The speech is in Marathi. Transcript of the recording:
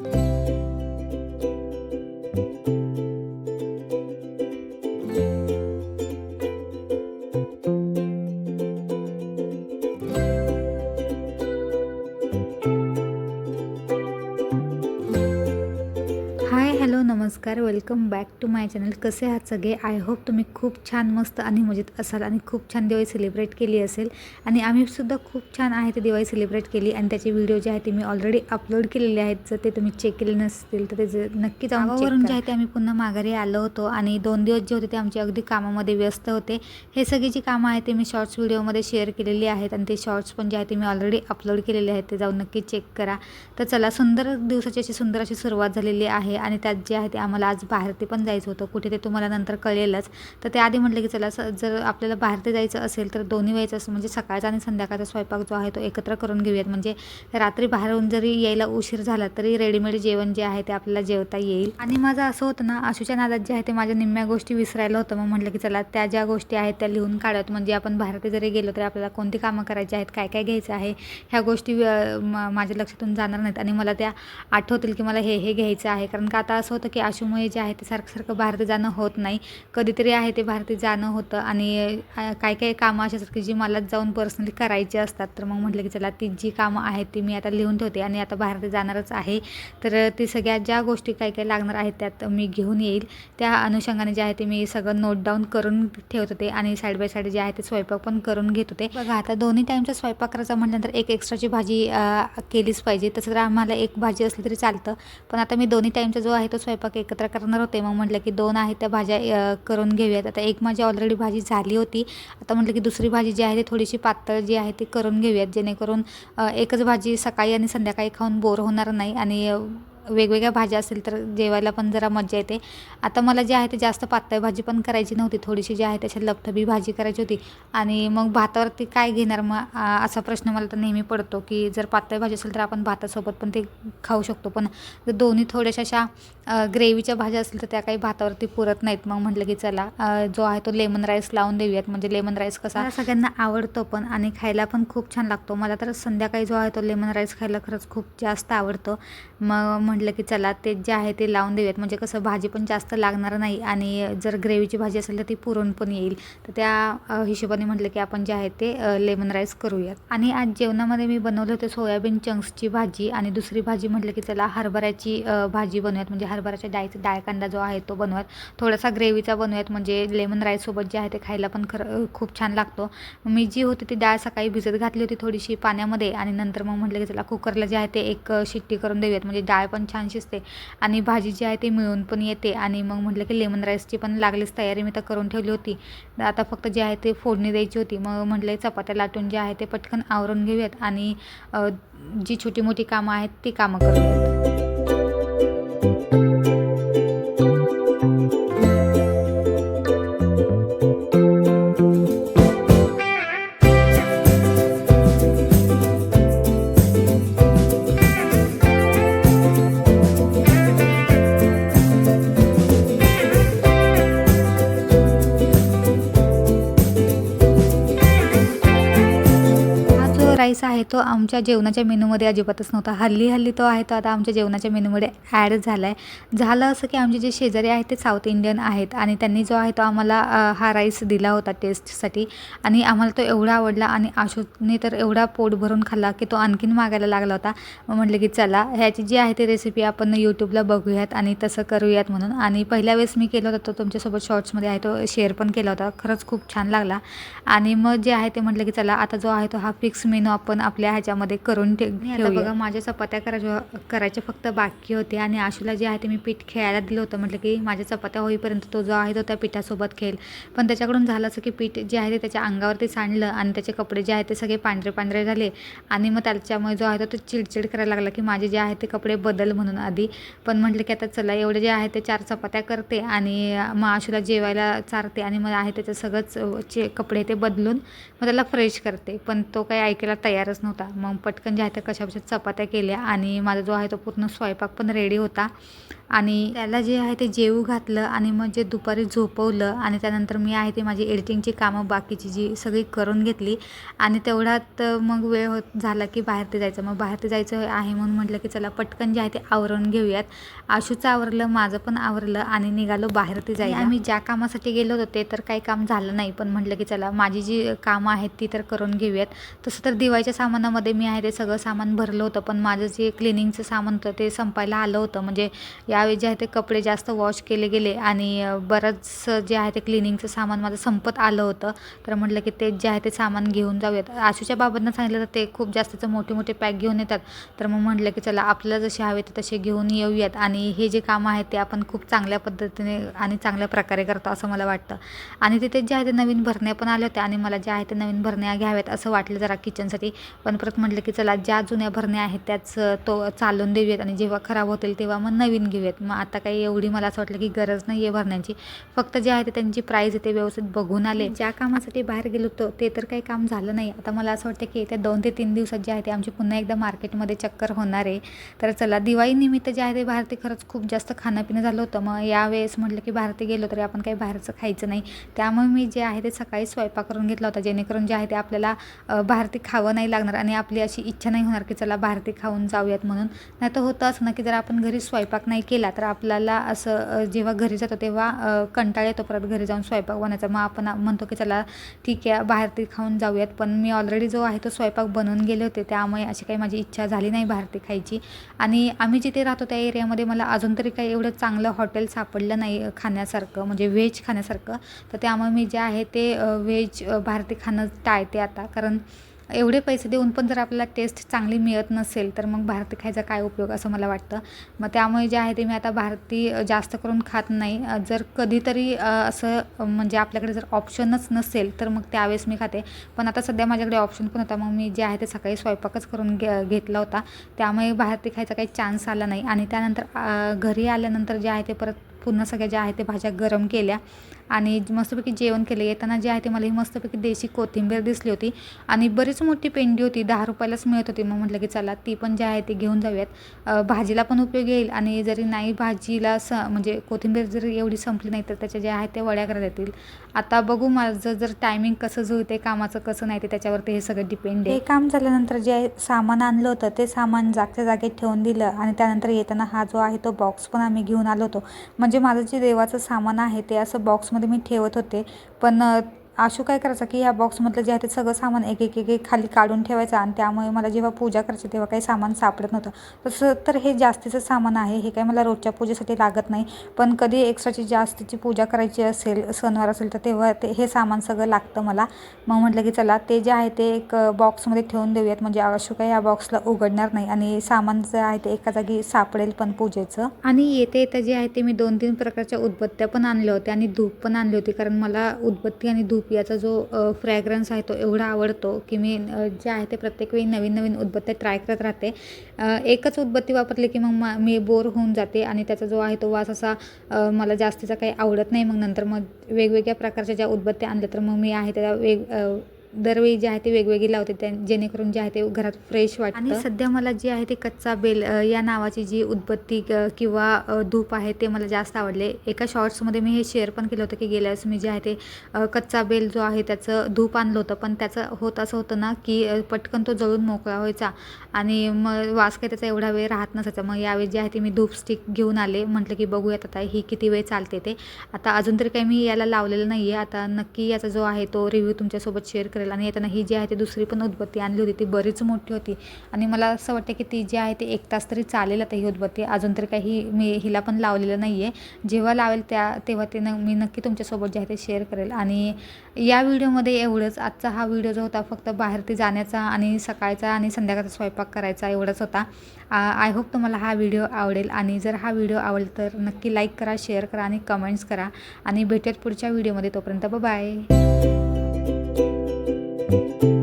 हाय हॅलो नमस्कार welcome back to my channel कसे आहात सगळे? आय होप तुम्ही खूप छान मस्त आणि मजेत असाल आणि खूप छान दिवाळी सेलिब्रेट केली असेल. आणि आम्हीसुद्धा खूप छान आहे ते दिवाळी सेलिब्रेट केली आणि त्याचे व्हिडिओ जे आहे ते मी ऑलरेडी अपलोड केलेले आहेत. जर ते तुम्ही चेक केले नसतील तर ते जे नक्की जाऊन जे आहे ते आम्ही पुन्हा माघारी आलो होतो आणि दोन दिवस जे होते ते आमचे अगदी कामामध्ये व्यस्त होते. हे सगळी जी कामं आहेत ते मी शॉर्ट्स व्हिडिओमध्ये शेअर केलेली आहेत आणि ते शॉर्ट्स पण जे आहे ते मी ऑलरेडी अपलोड केलेले आहेत. ते जाऊन नक्की चेक करा. तर चला सुंदर दिवसाची अशी सुंदर अशी सुरुवात झालेली आहे आणि त्यात जे आहे ते आम्हाला आज बाहेर ते पण जायचं होतं. कुठे ते तुम्हाला नंतर कळेलच. तर ते आधी म्हटलं की चला जर आपल्याला बाहेर ते जायचं असेल तर दोन्ही वेळेचं असं म्हणजे सकाळचा आणि संध्याकाळचा स्वयंपाक जो आहे तो एकत्र करून घेऊयात. म्हणजे रात्री बाहेरून जरी यायला उशीर झाला तरी रेडीमेड जेवण जे आहे ते आपल्याला जेवता येईल. आणि माझं असं होतं ना आशूच्या नादात जे आहे ते माझ्या निम्म्या गोष्टी विसरायला होतं. मग म्हटलं की चला त्या ज्या गोष्टी आहेत त्या लिहून काढत. म्हणजे आपण बाहेर ते जरी गेलो तरी आपल्याला कोणती कामं करायची आहेत काय काय घ्यायचं आहे ह्या गोष्टी म- माझ्या लक्षातून जाणार नाहीत. आणि मला त्या आठवतील की मला हे हे घ्यायचं आहे. कारण का आता असं होतं की आशूमुळे जे आहे ते सारखं सारखं बाहेर जाणं होत नाही. कधीतरी आहे ते बाहेर जाणं होतं आणि काय काय कामं अशासारखी जी मला जाऊन पर्सनली करायची असतात तर मग म्हटलं की चला ती जी कामं आहेत ती मी आता लिहून ठेवते आणि आता बाहेर जाणारच आहे. तर ती सगळ्या ज्या गोष्टी काय काय लागणार आहेत त्यात मी घेऊन येईल. त्या अनुषंगाने जे आहे ते मी सगळं नोट डाऊन करून ठेवत होते आणि साईड बाय साईड जे आहे ते स्वयंपाक पण करून घेत होते. बघा आता दोन्ही टाईमचा स्वयंपाक करायचा म्हटल्यानंतर एक एक्स्ट्राची भाजी केलीच पाहिजे. तसं तर आम्हाला एक भाजी असली तरी चालतं. पण आता मी दोन्ही टाईमचा जो आहे तो स्वयंपाक स्वयंपाक एकत्र करणार होते. मग म्हटलं की दोन आहेत त्या भाज्या करून घेऊयात. आता एक माझी ऑलरेडी भाजी झाली होती. आता म्हटलं की दुसरी भाजी जी आहे ती थोडीशी पातळ जी आहे ती करून घेऊयात. जेणेकरून एकच भाजी सकाळी आणि संध्याकाळी खाऊन बोर होणार नाही आणि वेगवेगळ्या भाज्या असेल तर जेवायला पण जरा मजा येते. आता मला जे आहे ते जास्त पातळ भाजी पण करायची नव्हती. थोडीशी जी आहे त्याच्यात लपथबी भाजी करायची होती. आणि मग भातावरती काय घेणार? मग असा प्रश्न मला तर नेहमी पडतो की जर पातळ भाजी असेल तर आपण भातासोबत पण ते खाऊ शकतो. पण जर दोन्ही थोड्याशा अशा ग्रेव्हीच्या भाज्या असतील तर त्या काही भातावरती पुरत नाहीत. मग म्हटलं की चला जो आहे तो लेमन राईस लावून देऊयात. म्हणजे लेमन राईस कसा सगळ्यांना आवडतो पण आणि खायला पण खूप छान लागतो. मला तर संध्याकाळी जो आहे तो लेमन राईस खायला खरंच खूप जास्त आवडतो. मग म्हटलं की चला ते जे आहे ते लावून देऊयात. म्हणजे कसं भाजी पण जास्त लागणार नाही आणि जर ग्रेव्हीची भाजी असेल तर ती पुरण पण येईल. तर त्या हिशोबाने म्हटलं की आपण जे आहे ते लेमन राईस करूयात. आणि आज जेवणामध्ये मी बनवलं होतं सोयाबीन चंक्सची भाजी आणि दुसरी भाजी म्हटलं की चला हरभऱ्याची भाजी बनवूयात. म्हणजे हरभऱ्याच्या डाळीचा डाळकांडा जो आहे तो बनवूयात. थोडासा ग्रेव्हीचा बनवूयात. म्हणजे लेमन राईससोबत जे आहे ते खायला पण खरं खूप छान लागतो. मी जी होती ती डाळ सकाळी भिजत घातली होती थोडीशी पाण्यामध्ये आणि नंतर मग म्हटलं की चला कुकरला जे आहे ते एक शिट्टी करून देऊयात. म्हणजे डाळ पण छान शिजते. आणि भाजी जी आहे ती मिळून पण येते. आणि मग म्हटलं की लेमन राईसची पण लागलीच तयारी मी तर करून ठेवली होती. आता फक्त जे आहे ते फोडणी द्यायची होती. मग म्हटलं चपात्या लाटून जे आहे ते पटकन आवरून घेऊयात. आणि जी छोटी मोठी कामं आहेत ती कामं करूयात. राईस आहे तो आमच्या जेवणाच्या मेनूमध्ये अजिबातच नव्हता. हल्ली हल्ली तो आहे तो आता आमच्या जेवणाच्या मेनूमध्ये ॲड झाला आहे झालं असं की आमचे जे शेजारी आहेत ते साऊथ इंडियन आहेत आणि त्यांनी जो आहे तो आम्हाला हा राईस दिला होता टेस्टसाठी आणि आम्हाला तो एवढा आवडला आणि आशूने तर एवढा पोट भरून खाल्ला की तो आणखीन मागायला लागला होता. म्हटलं की चला ह्याची जी आहे ती रेसिपी आपण यूट्यूबला बघूयात आणि तसं करूयात म्हणून. आणि पहिल्या वेळेस मी केलं होतं तो तुमच्यासोबत शॉर्ट्समध्ये आहे तो शेअर पण केला होता. खरंच खूप छान लागला. आणि मग जे आहे ते म्हटलं की चला आता जो आहे तो हा फिक्स मेनू आपण आपल्या ह्याच्यामध्ये करून ठे आता बघा माझ्या चपात्या करायच्या करायच्या फक्त बाकी होते आणि आशूला जे आहे ते मी पीठ खेळायला दिलं होतं. म्हटलं की माझ्या चपात्या होईपर्यंत तो जो आहे तो त्या पिठासोबत खेळ. पण त्याच्याकडून झालं असं की पीठ जे आहे ते त्याच्या अंगावरती सांडलं आणि त्याचे कपडे जे आहेत ते सगळे पांढरे पांढरे झाले. आणि मग त्याच्यामुळे जो आहे तो तो चिडचिड करायला लागला की माझे जे आहे ते कपडे बदल म्हणून आधी. पण म्हटलं की आता चला एवढे जे आहे ते चार चपात्या करते आणि मग आशूला जेवायला चारते आणि मग आहे त्याचं सगळंच चे कपडे ते बदलून मग त्याला फ्रेश करते. पण तो काही ऐकायला तयारच नव्हता. मग पटकन जे आहे ते कशा चपात्या केल्या आणि माझा जो आहे तो पूर्ण स्वयंपाक पण रेडी होता. आणि त्याला जे आहे ते जेवू घातलं आणि मग जे दुपारी झोपवलं आणि त्यानंतर मी आहे ते माझी एडिटिंगची कामं बाकीची जी सगळी करून घेतली. आणि तेवढ्यात मग वेळ होत झाला की बाहेर ते जायचं. मग बाहेर ते जायचं आहे म्हणून म्हटलं की चला पटकन जे आहे ते आवरून घेऊयात. आशूचं आवरलं माझं पण आवरलं आणि निघालो बाहेर ते जायला. आम्ही ज्या कामासाठी गेलो होतो ते तर काही काम झालं नाही. पण म्हटलं की चला माझी जी कामं आहेत ती तर करून घेऊयात. तसं तर दिवाळीच्या सामानामध्ये मी आहे ते सगळं सामान भरलं होतं. पण माझं जे क्लिनिंगचं सामान होतं ते संपायला आलं होतं. म्हणजे यावेळी जे आहे ते कपडे जास्त वॉश केले गेले आणि बरंचसं बरंच जे आहे ते क्लिनिंगचं सामान माझं संपत आलं होतं. तर म्हटलं की ते जे आहे ते सामान घेऊन जाऊयात. आशूच्या बाबांना सांगितलं तर ते खूप जास्तचं मोठे मोठे पॅक घेऊन येतात. तर मग म्हटलं की चला आपल्याला जसे हवे ते तसे घेऊन येऊयात. आणि हे जे कामं आहेत ते आपण खूप चांगल्या पद्धतीने आणि चांगल्या प्रकारे करतो असं मला वाटतं. आणि तिथे जे आहे ते नवीन भरण्या पण आल्या होत्या आणि मला ज्या आहे ते नवीन भरण्या घ्याव्यात असं वाटलं जरा किचनसाठी पण परत म्हटलं की चला ज्या जुन्या भरण्या आहेत त्याच तो चालून देऊयात आणि जेव्हा खराब होतील तेव्हा मग नवीन घेऊयात. मग आता काही एवढी मला असं वाटलं की गरज नाही आहे भरण्याची. फक्त जे आहे ते त्यांची प्राईज येते ते व्यवस्थित बघून आले. ज्या कामासाठी बाहेर गेलो होतो ते तर काही काम झालं नाही. आता मला असं वाटतं की येत्या दोन ते तीन दिवसात जे आहे ते आमची पुन्हा एकदा मार्केटमध्ये चक्कर होणार आहे. तर चला दिवाळीनिमित्त जे आहे ते बाहेर ते खरंच खूप जास्त खाणं पिणं झालं होतं. मग यावेळेस म्हटलं की बाहेर ते गेलो तरी आपण काही बाहेरचं खायचं नाही. त्यामुळे मी जे आहे ते सकाळी स्वयंपाक करून घेतला होता. जेणेकरून जे आहे ते आपल्याला भारती बाहेर ते खावं नाही लागणार आणि आपली अशी इच्छा नाही होणार की चला बाहेर ते खाऊन जाऊयात म्हणून. नाही तर होतं असं ना की जर आपण घरी स्वयंपाक नाही केला तर आपल्याला असं जेव्हा घरी जातो तेव्हा कंटाळ कंटाळा येतो परत घरी जाऊन स्वयंपाक बनायचा मग आपण म्हणतो की चला ठीक आहे बाहेर ते खाऊन जाऊयात. पण मी ऑलरेडी जो आहे तो स्वयंपाक बनवून गेले होते. त्यामुळे अशी काही माझी इच्छा झाली नाही बाहेर ते खायची. आणि आम्ही जिथे राहतो त्या एरियामध्ये मला अजून तरी काही एवढं चांगलं हॉटेल सापडलं नाही खाण्यासारखं. म्हणजे व्हेज खाण्यासारखं. तर त्यामुळे मी जे आहे ते व्हेज बाहेर ते खाणं टाळते आता. कारण एवढे पैसे देऊन पण जर आपल्याला टेस्ट चांगली मिळत नसेल तर मग भारती खायचा काय उपयोग असं मला वाटतं. मग त्यामुळे जे आहे ते मी आता भारती जास्त करून खात नाही. जर कधीतरी असं म्हणजे आपल्याकडे जर ऑप्शनच नसेल तर मग त्यावेळेस मी खाते. पण आता सध्या माझ्याकडे ऑप्शन पण होता. मग मी जे आहे ते सकाळी स्वयंपाकच करून घे घेतला होता. त्यामुळे भारती खायचा काही चान्स आला नाही. आणि त्यानंतर घरी आल्यानंतर जे आहे ते परत पुन्हा सगळ्या ज्या आहे ते भाज्या गरम केल्या. आणि मस्तपैकी जेवण केलं. येताना जे आहे ते मला ही मस्तपैकी देशी कोथिंबीर दिसली होती. आणि बरीच मोठी पेंडी होती दहा रुपयालाच मिळत होती. मग म्हटलं की चला ती पण जे आहे ते घेऊन जाऊयात. भाजीला पण उपयोग येईल आणि जरी नाही भाजीला स म्हणजे कोथिंबीर जरी एवढी संपली नाही तर त्याच्या ज्या आहेत त्या वड्या करता येतील. आता बघू माझं जर टायमिंग कसं जुळते कामाचं कसं नाही ते त्याच्यावरती हे सगळं डिपेंड आहे. हे काम झाल्यानंतर जे सामान आणलं होतं ते सामान जागच्या जागेत ठेवून दिलं आणि त्यानंतर येताना हा जो आहे तो बॉक्स पण आम्ही घेऊन आलो होतो. म्हणजे माझं जे देवाचं सामान आहे ते असं बॉक्समध्ये मी ठेवत होते. पण आशू काय करायचा की ह्या बॉक्समधलं जे आहे ते सगळं सामान एक एक एक खाली काढून ठेवायचं आणि त्यामुळे मला जेव्हा पूजा करायची तेव्हा काही सामान सापडत नव्हतं. तसं तर हे जास्तीचं सामान आहे हे काही मला रोजच्या पूजेसाठी लागत नाही. पण कधी एक्स्ट्राची जास्तीची पूजा करायची असेल सणवार असेल तर तेव्हा ते हे सामान सगळं लागतं मला. मग म्हटलं की चला ते जे आहे ते एक बॉक्समध्ये ठेवून देऊयात. म्हणजे आशू काही या बॉक्सला उघडणार नाही आणि सामान जे आहे ते एका जागी सापडेल पण पूजेचं. आणि येते येतं जे आहे ते मी दोन तीन प्रकारच्या उदबत्त्या पण आणल्या होत्या आणि धूप पण आणली होती. कारण मला उदबत्ती आणि धूप याचा जो फ्रॅग्रन्स आहे तो एवढा आवडतो की मी जे आहे ते प्रत्येक वेळी नवीन नवीन उदबत्त्या ट्राय करत राहते. एकच उदबत्ती वापरली की मग मा- मी बोर होऊन जाते आणि त्याचा जो आहे तो वास असा मला जास्तीचा काही आवडत नाही. मग नंतर मग वेगवेगळ्या प्रकारच्या ज्या उदबत्त्या आणल्या तर मग मी आहे त्या वेग दरवेळी जे आहे ते वेगवेगळी लावते त्या जेणेकरून जे आहे ते घरात फ्रेश वाटतं. आणि सध्या मला जे आहे ते कच्चा बेल या नावाची जी उदबत्ती किंवा धूप आहे ते मला जास्त आवडले. एका शॉर्ट्समध्ये मी हे शेअर पण केलं होतं की गेल्या वेळेस मी जे आहे ते कच्चा बेल जो आहे त्याचं धूप आणलं होतं. पण त्याचं होत असं होतं ना की पटकन तो जळून मोकळा व्हायचा आणि मग वास काय त्याचा एवढा वेळ राहत नसायचा. मग यावेळी जे आहे ते मी धूप स्टिक घेऊन आले. म्हटलं की बघूयात आता ही किती वेळ चालते ते. आता अजून तरी काही मी याला लावलेलं नाही आहे आता नक्की याचा जो आहे तो रिव्ह्यू तुमच्यासोबत शेअर करेल आणि येताना ही जी आहे ती दुसरी पण उदबत्ती आणली होती ती बरीच मोठी होती. आणि मला असं वाटतं की ती जी आहे ती एक तास तरी चालेल आता ही उदबत्ती. अजून तरी काही मी हिला पण लावलेलं नाही आहे जेव्हा लावेल त्या तेव्हा ते न मी नक्की तुमच्यासोबत जे आहे ते शेअर करेल. आणि या व्हिडिओमध्ये एवढंच. आजचा हा व्हिडिओ जो होता फक्त बाहेर ते जाण्याचा आणि सकाळचा आणि संध्याकाळचा स्वयंपाक करायचा एवढंच होता. आय होप तुम्हाला हा व्हिडिओ आवडेल. आणि जर हा व्हिडिओ आवडेल तर नक्की लाईक करा शेअर करा आणि कमेंट्स करा. आणि भेटूयात पुढच्या व्हिडिओमध्ये. तोपर्यंत बाय Thank you.